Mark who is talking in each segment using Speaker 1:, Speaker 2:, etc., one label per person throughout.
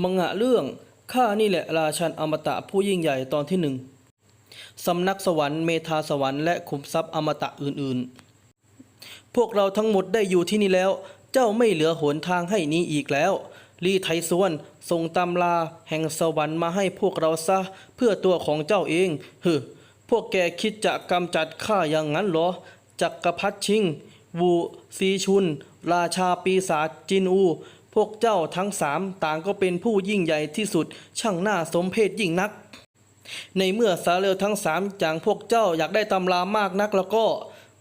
Speaker 1: มังงะเรื่องข้านี่แหละราชันอมตะผู้ยิ่งใหญ่ตอนที่หนึ่งสำนักสวรรค์เมธาสวรรค์และขุมทรัพย์อมตะอื่นๆ พวกเราทั้งหมดได้อยู่ที่นี่แล้ว เจ้าไม่เหลือหนทางให้นี้อีกแล้วลีไทสวนส่งตำลาแห่งสวรรค์มาให้พวกเราซะเพื่อตัวของเจ้าเองฮึพวกแกคิดจะกำจัดข้าอย่างนั้นเหรอ จักรพรรดิชิง วูซีชุน ราชาปีศาจจินอู พวกเจ้าทั้งสามต่างก็เป็นผู้ยิ่งใหญ่ที่สุดช่างหน่าสมเพชยิ่งนัก ในเมื่อสาเรวทั้งสามอย่างพวกเจ้าอยากได้ตำรามากนักแล้วก็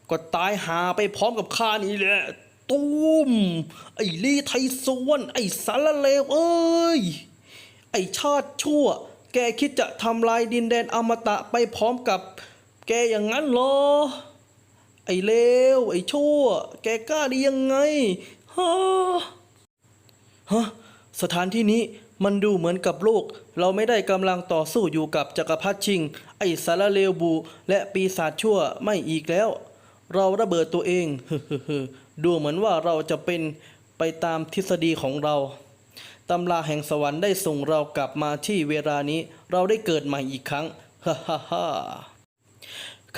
Speaker 1: ก็ตายหาไปพร้อมกับข้านี่แหละตุ้มไอ้ลีไทยสวน ไอ้สารเลวเอ้ย ไอ้ชาติชั่ว แกคิดจะทำลายดินแดนอมตะไปพร้อมกับ แกอย่างนั้นเหรอ ไอ้เลว ไอ้ชั่ว แกกล้าได้ยังไงฮ ฮะสถานที่นี้มันดูเหมือนกับโลก เราไม่ได้กำลังต่อสู้อยู่กับจักรพรรดิชิง ไอสารเลวบู และปีศาจชั่วไม่อีกแล้ว เราระเบิดตัวเองดูเหมือนว่าเราจะเป็นไปตามทฤษฎีของเราตำราแห่งสวรรค์ได้ส่งเรากลับมาที่เวลานี้ เราได้เกิดใหม่อีกครั้งฮ่าฮ่าฮ่า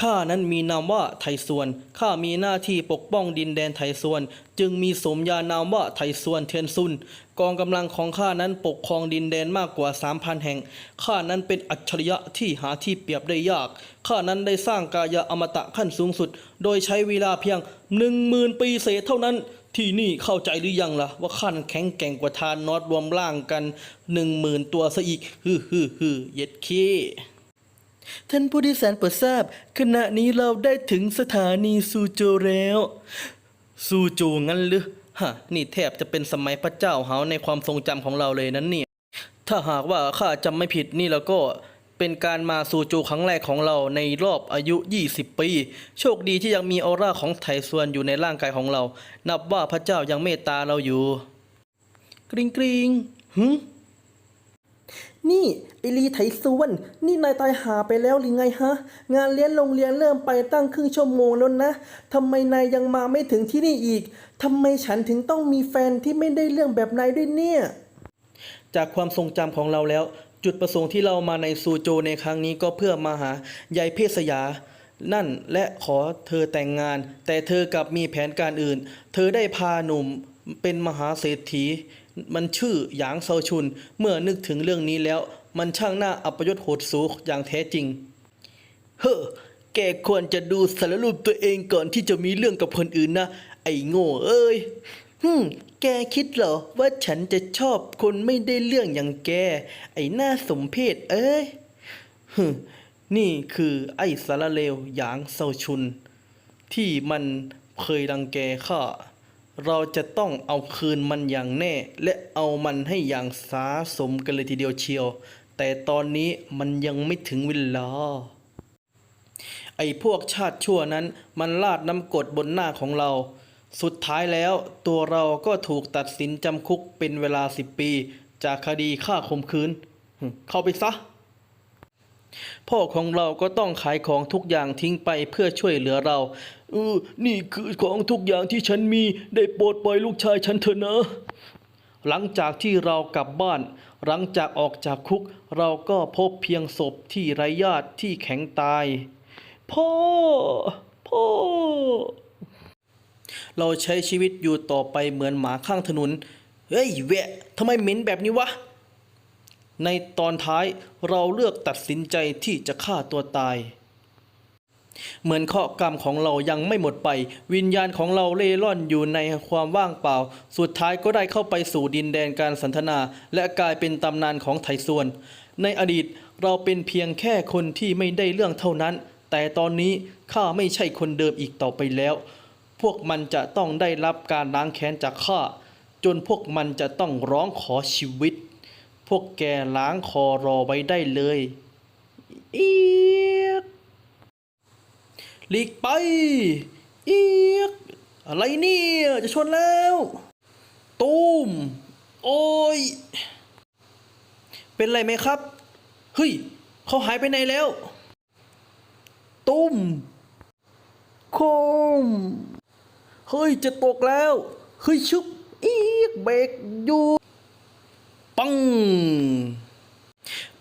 Speaker 1: ข้านั้นมีนามว่าไทยส่วน ข้ามีหน้าที่ปกป้องดินแดนไทยส่วน จึงมีสมญานามว่าไทยส่วนเทียนซุน กองกำลังของข้านั้นปกครองดินแดนมากกว่า 3,000 แห่ง ข้านั้นเป็นอัจฉริยะที่หาที่เปรียบได้ยาก ข้านั้นได้สร้างกายอมตะขั้นสูงสุด โดยใช้เวลาเพียงหนึ่งหมื่นปีเศษเท่านั้น ที่นี่เข้าใจหรือยังล่ะ ว่าขั้นแข็งแกร่งกว่าทานนอตรวมร่างกันหนึ่งหมื่นตัวซะอีก ฮือฮือฮือเย็ดเค ท่านผู้ที่แสนโปรดทราบ ขณะนี้เราได้ถึงสถานีซูโจแล้วซูโจงั้นหรือฮะนี่แทบจะเป็นสมัยพระเจ้าเหาในความทรงจำของเราเลยนั้นเนี่ย ถ้าหากว่าข้าจำไม่ผิดนี่แล้วก็เป็นการมาซูโจครั้งแรกของเราในรอบอายุ 20 ปี โชคดีที่ยังมีออร่าของไถส่วนอยู่ในร่างกายของเรา นับว่าพระเจ้ายังเมตตาเราอยู่ กริงกริงหึ นี่ไอลีไถสวน นี่นายตายหาไปแล้วหรือไงฮะ งานเลี้ยงโรงเรียนเริ่มไปตั้งครึ่งชั่วโมงแล้วนะทำไมนายยังมาไม่ถึงที่นี่อีกทำไมฉันถึงต้องมีแฟนที่ไม่ได้เรื่องแบบนายด้วยเนี่ย จากความทรงจำของเราแล้ว จุดประสงค์ที่เรามาในซูโจในครั้งนี้ก็เพื่อมาหายายเพศยา นั่นและขอเธอแต่งงาน แต่เธอกลับมีแผนการอื่น เธอได้พาหนุ่มเป็นมหาเศรษฐี มันชื่อหยางเซาชุน เมื่อนึกถึงเรื่องนี้แล้ว มันช่างน่าอัปยศโหดสูอย่างแท้จริง เฮ้อแกควรจะดูสารรูปตัวเองก่อนที่จะมีเรื่องกับคนอื่นนะ ไอ้โง่เอ้ยฮึมแกคิดเหรอว่าฉันจะชอบคนไม่ได้เรื่องอย่างแก ไอ้หน้าสมเพศเอ้ยฮึนี่คือไอ้สารเลวหยางเซาชุน ที่มันเคยรังแกข้า เราจะต้องเอาคืนมันอย่างแน่ และเอามันให้อย่างสาสมกันเลยทีเดียวเชียว แต่ตอนนี้มันยังไม่ถึงเวลาไอ้พวกชาติชั่วนั้นมันลาดน้ำกดบนหน้าของเรา สุดท้ายแล้วตัวเราก็ถูกตัดสินจำคุกเป็นเวลาสิบปี จากคดีฆ่าข่มขืน เข้าไปซะ พ่อของเราก็ต้องขายของทุกอย่างทิ้งไปเพื่อช่วยเหลือเราเออนี่คือของทุกอย่างที่ฉันมีได้โปรดปล่อยลูกชายฉันเถอะนะ หลังจากที่เรากลับบ้าน หลังจากออกจากคุก เราก็พบเพียงศพที่ไร้ญาติที่แข็งตาย พ่อ พ่อ เราใช้ชีวิตอยู่ต่อไปเหมือนหมาข้างถนน เฮ้ยแวะทำไมเหม็นแบบนี้วะ ในตอนท้ายเราเลือกตัดสินใจที่จะฆ่าตัวตาย เหมือนข้อกรรมของเรายังไม่หมดไป วิญญาณของเราเล่ร่อนอยู่ในความว่างเปล่า สุดท้ายก็ได้เข้าไปสู่ดินแดนการสันทนา และกลายเป็นตำนานของไทส่วน ในอดีตเราเป็นเพียงแค่คนที่ไม่ได้เรื่องเท่านั้น แต่ตอนนี้ข้าไม่ใช่คนเดิมอีกต่อไปแล้ว พวกมันจะต้องได้รับการล้างแค้นจากข้าจนพวกมันจะต้องร้องขอชีวิต พวกแกล้างคอรอไว้ได้เลยเอียกหลีกไปเอียกอะไรเนี่ยจะชนแล้ว ตูม โอ้ย เป็นไรไหมครับ เฮ้ย เขาหายไปไหนแล้ว ตุ้มโคม เฮ้ย จะตกแล้ว เฮ้ยชุบอีกเบรกอยู่ ปัง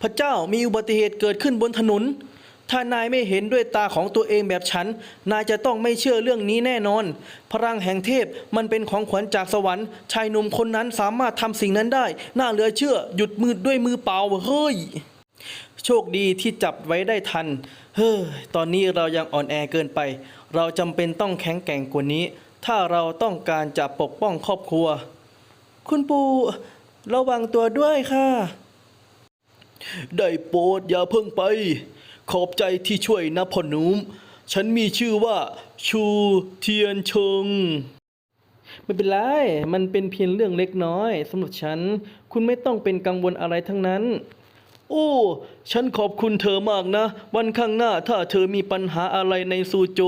Speaker 1: พระเจ้ามีอุบัติเหตุเกิดขึ้นบนถนน ถ้านายไม่เห็นด้วยตาของตัวเองแบบฉัน นายจะต้องไม่เชื่อเรื่องนี้แน่นอน พลังแห่งเทพมันเป็นของขวัญจากสวรรค์ ชายหนุ่มคนนั้นสามารถทำสิ่งนั้นได้ น่าเหลือเชื่อ หยุดมือด้วยมือเปล่า เฮ้ย โชคดีที่จับไว้ได้ทัน เฮ้ย ตอนนี้เรายังอ่อนแอเกินไป เราจำเป็นต้องแข็งแกร่งกว่านี้ ถ้าเราต้องการจะปกป้องครอบครัว คุณปู่ ระวังตัวด้วยค่ะ ได้โปรดอย่าเพิ่งไป ขอบใจที่ช่วยนะพ่อหนุ่มฉันมีชื่อว่า ชูเทียนเชิงไม่เป็นไร มันเป็นเพียงเรื่องเล็กน้อยสำหรับฉัน คุณไม่ต้องเป็นกังวลอะไรทั้งนั้น โอ้ ฉันขอบคุณเธอมากนะ วันข้างหน้าถ้าเธอมีปัญหาอะไรในซูโจ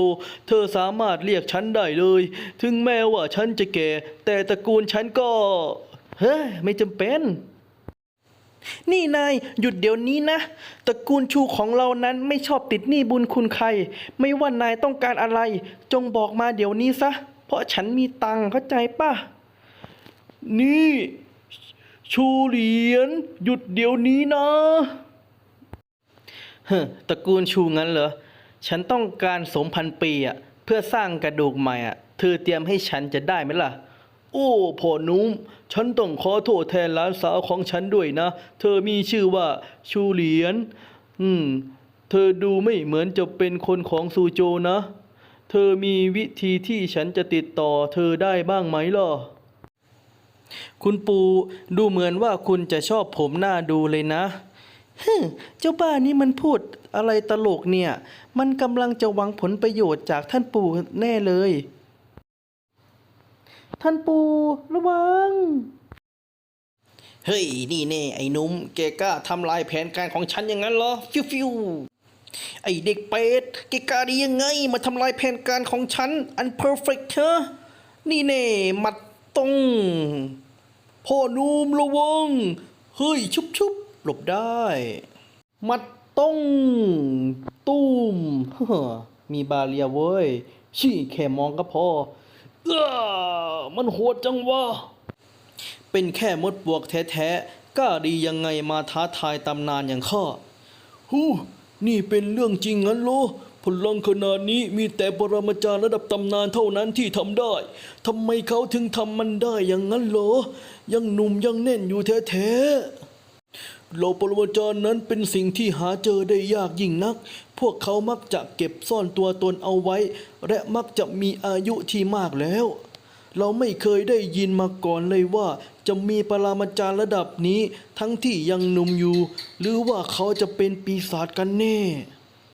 Speaker 1: เธอสามารถเรียกฉันได้เลย ถึงแม้ว่าฉันจะแก่ แต่ตระกูลฉันก็ เฮ้ยไม่จำเป็น นี่นายหยุดเดี๋ยวนี้นะตระกูลชูของเรานั้นไม่ชอบติดหนี้บุญคุณใคร ไม่ว่านายต้องการอะไร จงบอกมาเดี๋ยวนี้ซะ เพราะฉันมีตังค์เข้าใจป่ะ นี่ ชูเหรียญหยุดเดี๋ยวนี้นะเฮ้ตระกูลชูงั้นเหรอ ฉันต้องการสมพันปีอะ เพื่อสร้างกระดูกใหม่อะ เธอเตรียมให้ฉันจะได้ไหมล่ะ โอ้พ่อหนุ่มฉันต้องขอโทษแทนหลานสาวของฉันด้วยนะ เธอมีชื่อว่าชูเหรียญอืม เธอดูไม่เหมือนจะเป็นคนของซูโจนะ เธอมีวิธีที่ฉันจะติดต่อเธอได้บ้างไหมล่ะคุณปูดูเหมือนว่าคุณจะชอบผมหน้าดูเลยนะฮึเจ้าบ้านี่มันพูดอะไรตลกเนี่ย มันกำลังจะหวังผลประโยชน์จากท่านปู่แน่เลย ท่านปู่ระวัง เฮ้ย นี่แน่ไอ้นุ่มแกกล้าทำลายแผนการของฉันอย่างนั้นเหรอ ฟิวฟิวไอเด็กเป็ดแกกล้าได้ยังไง มาทำลายแผนการของฉัน อันเพอร์เฟกต์ฮะนี่แน่มัดตรงพ่อหนุ่มระวัง เฮ้ย ชุบชุบหลบได้ มัดต้งตุ้มเฮ้มีบาเรียเว้ยชี่แค่มองก็พอ มันโหดจังวะ เป็นแค่มดบวกแท้ๆกล้าดียังไงมาท้าทายตำนานอย่างข้าฮู้นี่เป็นเรื่องจริงงั้นโลพลังขนาดนี้มีแต่ปรมาจารย์ระดับตำนานเท่านั้นที่ทำได้ทำไมเขาถึงทำมันได้อย่างนั้นเหรอ ยังหนุ่มยังแน่นอยู่แท้ๆ โลปรมาจรนั้นเป็นสิ่งที่หาเจอได้ยากยิ่งนัก พวกเขามักจะเก็บซ่อนตัวตนเอาไว้ และมักจะมีอายุที่มากแล้ว เราไม่เคยได้ยินมาก่อนเลยว่า จะมีปรามาจารย์ระดับนี้ทั้งที่ยังหนุ่มอยู่ หรือว่าเขาจะเป็นปีศาจกันแน่